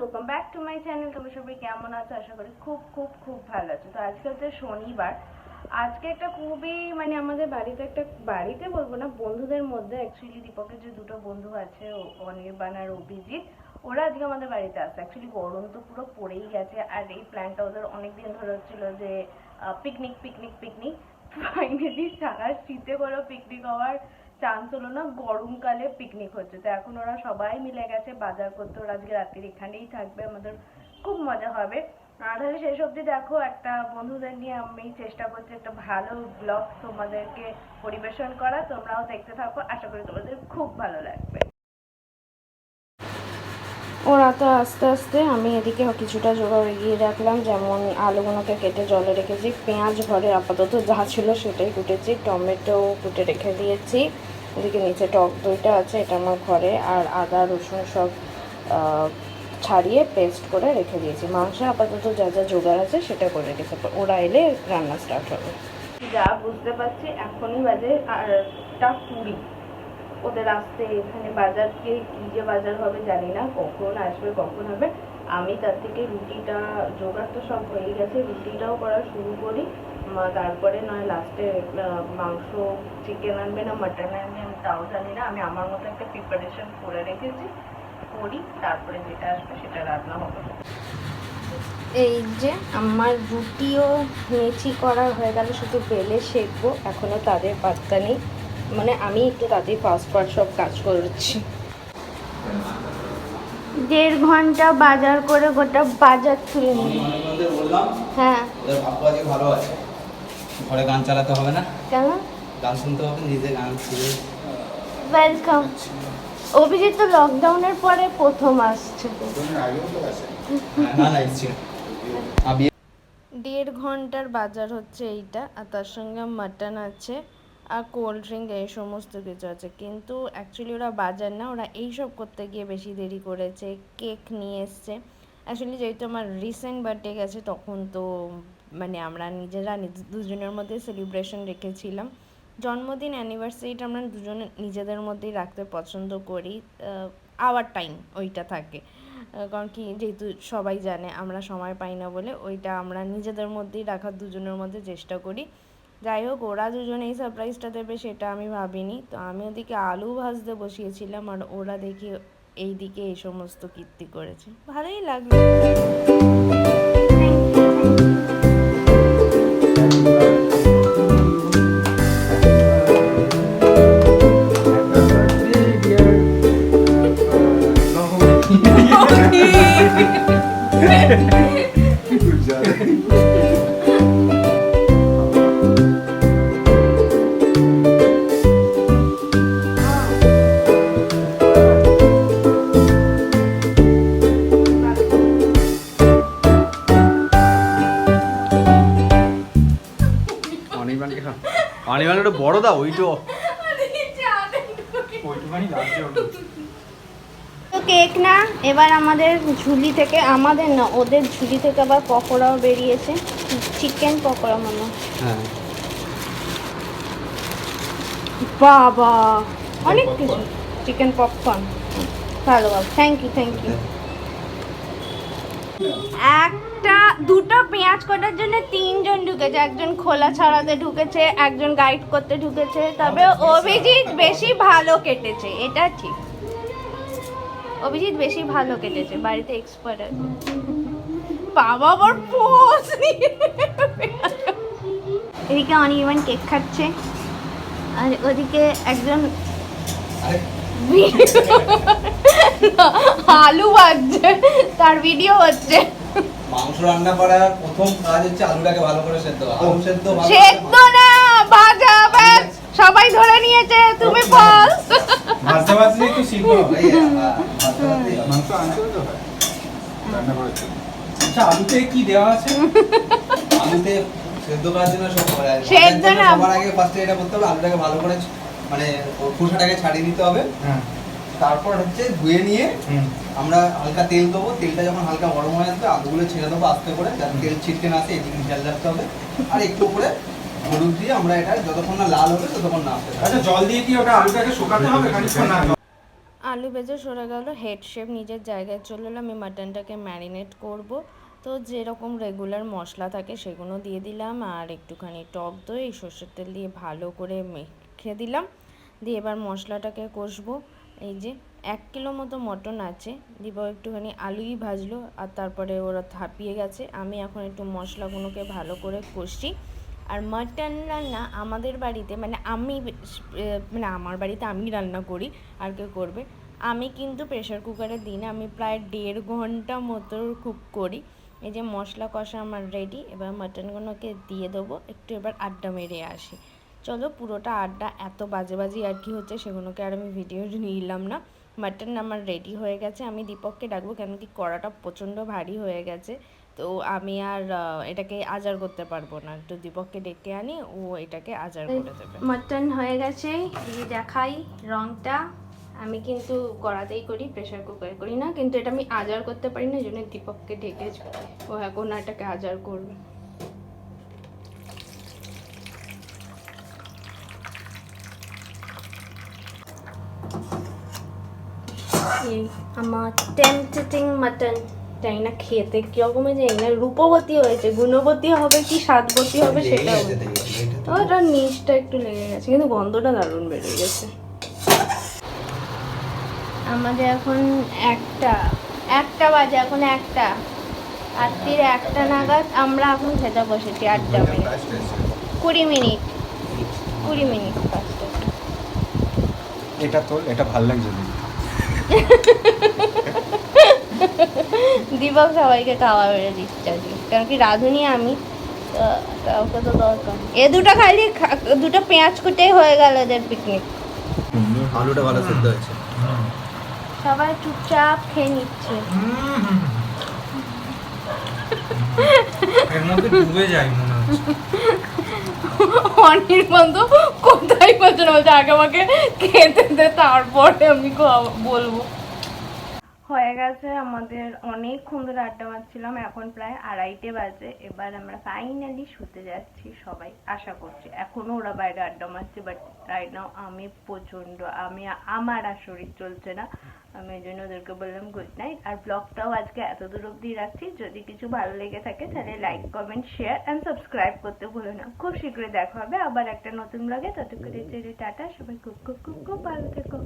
Welcome back to my channel তোমরা সবাই কেমন আছো? আশা করি খুব খুব খুব ভালো আছো। তো আজকে হচ্ছে শনিবার। আজকে একটা খুবই মানে আমাদের বাড়িতে একটা, বাড়িতে বলব না, বন্ধুদের মধ্যে অ্যাকচুয়ালি দীপকের যে দুটো বন্ধু আছে অনির্বাণ আর অভিজিৎ, ওরা আজকে আমাদের বাড়িতে আসে অ্যাকচুয়ালি গরম তো পুরো পড়েই গেছে, আর এই প্ল্যানটা ওদের অনেক দিন ধরে হচ্ছিল যে পিকনিক পিকনিক পিকনিক ফাইনালি সারা শীতে কোনো পিকনিক হওয়ার চান্স হলো না গরমকালে পিকনিক হচ্ছে। তো এখন ওরা সবাই মিলে গেছে, বাজার করতে। ওরা আজকে রাত্রির এখানেই থাকবে, আমাদের খুব মজা হবে। আর তাহলে শেষ অবধি দেখো, একটা বন্ধুদের নিয়ে আমি চেষ্টা করছি একটা ভালো ব্লগ তোমাদেরকে পরিবেশন করা তোমরাও দেখতে থাকো। আশা করি তোমাদের খুব ভালো লাগবে। ওরা তো আস্তে আস্তে, আমি এদিকে কিছুটা জোগাড় এগিয়ে রাখলাম। যেমন আলুগুলোকে কেটে জলে রেখেছি। পেঁয়াজ ঘরে আপাতত যা ছিল সেটাই কুটেছি। টমেটো কুটে রেখে দিয়েছি। এদিকে নিচে টক দইটা আছে, এটা আমার ঘরে, আর আদা, রসুন সব ছাড়িয়ে পেস্ট করে রেখে দিয়েছি। মাংস আপাতত যা যা জোগাড় আছে সেটা করে রেখেছে। ওরা এলে রান্না স্টার্ট হবে। যা বুঝতে পারছি, এখনই বাজে আটটা কুড়ি ওদের আসতে এখানে বাজারকে কি যে বাজার হবে জানি না, কখন আসবে, কখন হবে। আমি তার থেকে রুটিটা জোগাড় তো সব হয়ে গেছে, রুটিটাও করা শুরু করি। তারপরে নয় লাস্টে মাংস চিকেন আনবে না মাটন আনবে, আমি তাও জানি না। আমি আমার মতো একটা প্রিপারেশন করে রেখেছি, করি, তারপরে যেটা আসবে সেটা রান্না হবে। এই যে আমার রুটিও মেথি করা হয়ে গেল, শুধু বেলে শেখবো এখনও তাদের পাত্তা নেই। মানে আমি একটু তাদের ফাস্ট ফাস্ট সব কাজ করছি। দেড় ঘণ্টা বাজার করে গোটা বাজার তুলে নিই। বললাম হ্যাঁ। ওদের ভাগ্য আজকে ভালো আছে। ঘরে গান চালাতে হবে না। কেন? গান শুনতে হবে নিজে গান শুনে। ওয়েলকাম অভিজিৎ তো লকডাউনের পরে প্রথম আসছে। না না ইচ্ছে আবি দেড় ঘণ্টার বাজার হচ্ছে এইটা আর তার সঙ্গে মাটন আছে। আর কোল্ড ড্রিঙ্ক এই সমস্ত কিছু আছে। কিন্তু অ্যাকচুয়ালি ওরা বাজার না, ওরা এইসব করতে গিয়ে বেশি দেরি করেছে, কেক নিয়ে এসছে। অ্যাকচুয়ালি যেহেতু আমার রিসেন্ট বার্থডে গেছে, তখন তো মানে আমরা নিজেরা নিজ- দুজনের মধ্যে সেলিব্রেশন রেখেছিলাম। জন্মদিন অ্যানিভার্সারিটা আমরা দুজনে নিজেদের মধ্যেই রাখতে পছন্দ করি। আওয়ার টাইম ওইটা থাকে। কারণ কি যেহেতু সবাই জানে, আমরা সময় পাই না বলে, ওইটা আমরা নিজেদের মধ্যেই রাখার, দুজনের মধ্যে চেষ্টা করি। যাই হোক ওরা দুজনে এই সারপ্রাইজটা দেবে সেটা আমি ভাবিনি। তো আমি ওদিকে আলু ভাজতে বসিয়েছিলাম আর ওরা দেখি এই দিকে এই সমস্ত কীর্তি করেছে। ভালোই লাগল। অনির্বাণ একটু বড় দাও ওইটো তো কেক না এবার আমাদের ঝুলি থেকে আমাদের না ওদের ঝুলি থেকে আবার পকোড়াও বেরিয়েছে। চিকেন পকোড়া মনে হয়। বাবা! অনেক কিছু। চিকেন পপকর্ন ভালো ভালো। থ্যাংক ইউ থ্যাংক ইউ একটা দুটো পেঁয়াজ কাটার জন্য তিনজন ঢুকেছে। একজন খোলা ছাড়াতে ঢুকেছে একজন গাইড করতে ঢুকেছে। তবে অভিজিৎ বেশি ভালো। কেটেছে এটা ঠিক। অভিজিৎ বেশি ভালো কেটেছে বাড়িতে এক্সপার্ট আছে। বাবা আবার পোজ এদিকে অনির্বাণ কেক খাচ্ছে। আর ওদিকে একজন আরে। আলু ভাজছে তার ভিডিও হচ্ছে। মাংস রান্না করার প্রথম কাজ হচ্ছে আলুটাকে ভালো করে সেদ্ধ আলু সেদ্ধ ভালো সেদ্ধ না ভাজা ব্যাস। সবাই ধরে নিয়েছে তুমি বল। ভাজতে ভাজতে একটু হ্যাঁ, হবে। মাংস আনতে তো হয় রান্না করেছি আচ্ছা আলুতে কি দেওয়া আছে? আলুতে সেদ্ধ করার জন্য সব করা যায়। সেদ্ধ না। সবার আগে ফার্স্টে এটা করতে হবে আলুটাকে ভালো করে মানে খোসাটাকে ছাড়িয়ে নিতে হবে। হ্যাঁ। তারপর হচ্ছে ধুয়ে নিয়ে আমরা হালকা তেল দেবো। তেলটা যখন হালকা গরম হয়ে আসবে আলুগুলো ছেড়ে দেবো আস্তে করে যাতে তেল ছিটকে না আসে এদিকে খেয়াল রাখতে হবে। আর একটু করে হলুদ দিয়ে আমরা এটা যতক্ষণ না লাল হবে ততক্ষণ না আসতে আচ্ছা জল দিয়ে কি ওটা আলুটাকে শুকাতে হবে? খানিকক্ষণ না। আলু ভেজে সরে গেল হেড শেপ নিজের জায়গায় চলে এলো আমি মাটনটাকে ম্যারিনেট করব। তো যেরকম রেগুলার মশলা থাকে সেগুলো দিয়ে দিলাম। আর একটুখানি টক দই সর্ষের তেল দিয়ে ভালো করে মেখে দিলাম। দিয়ে এবার মশলাটাকে কষবো। এই যে এক কিলো মতো মটন আছে, দিব একটুখানি আলুই ভাজলো, আর তারপরে ওরা থাপিয়ে গেছে। আমি এখন একটু মশলাগুলোকে ভালো করে কষি আর মাটন রান্না আমাদের বাড়িতে মানে আমি মানে আমার বাড়িতে আমি রান্না করি, আর কেউ করবে। আমি কিন্তু প্রেশার কুকারে দিই না, আমি প্রায় দেড় ঘণ্টা মতো কুক করি। এই যে মশলা কষা আমার রেডি এবার মাটনগুলোকে দিয়ে দেবো, একটু এবার আড্ডা মেরে আসি। চলো পুরোটা আড্ডা এত বাজে বাজি আর কি হচ্ছে সেগুলোকে আর আমি ভিডিও নিলাম না। মাটন আমার রেডি হয়ে গেছে আমি দীপককে ডাকবো কেন কি কড়াটা প্রচণ্ড ভারী হয়ে গেছে। তো আমি আর এটাকে আজার করতে পারব না। একটু দীপককে ডেকে আনি ও এটাকে আজার করে দেবে। মাটন হয়ে গেছে দেখাই রংটা। আমি কিন্তু কড়াতেই করি প্রেশার কুকারে করি না কিন্তু এটা আমি আজার করতে পারি না এই জন্য দীপককে ডেকেছি ও এখন এটাকে আজার করবে। আমার টেম্পটেটিং মাটন জানি না? খেতে কিরকমই জানি না। রূপবতী হয়েছে গুণবতী হবে কি স্বাদবতী হবে সেটা ওটা নিচটা একটু লেগে গেছে কিন্তু গন্ধটা দারুণ বেড়ে গেছে। আমাদের এখন একটা একটা বাজে এখন একটা। রাত্রির একটা নাগাদ আমরা এখন খেতে বসেছি আড্ডা মেরে কুড়ি মিনিট। কুড়ি মিনিট ফার্স্টে এটা তোল এটা ভালো লাগছে। দীপক সবাইকে খাওয়া বেড়ে দিচ্ছে আজকে কারণ কি রাঁধুনি আমি কাউকে তো দরকার। এ দুটো খালি দুটো পেঁয়াজ কুটেই হয়ে গেল এদের পিকনিক আলুটা ভালো সেদ্ধ হয়েছে। সবাই চুপচাপ খেয়ে নিচ্ছে। এর মধ্যে ডুবে যাই মনে হচ্ছে। অনির্বন্ধ কোথায় পছন্দ বলছে? আগে আমাকে খেতে দে তারপরে আমি বলব। হয়ে গেছে। আমাদের অনেকক্ষণ ধরে আড্ডা মারছিলাম, এখন প্রায় আড়াইটে বাজে। এবার আমরা ফাইনালি শুতে যাচ্ছি সবাই, আশা করছি। এখনও ওরা বাইরে আড্ডা মারছে বাট রাইট নাও আমি প্রচণ্ড আমি, আমার আর শরীর চলছে না। আমি এই জন্য ওদেরকে বললাম গুড নাইট আর ব্লগটাও আজকে এত দূর অব্দি রাখছি। যদি কিছু ভালো লেগে থাকে, তাহলে like comment share and subscribe করতে ভুলো না। খুব শীঘ্রই দেখা হবে আবার একটা নতুন ব্লগে ততক্ষণের জন্য টাটা, সবাই খুব খুব খুব খুব ভালো থেকো।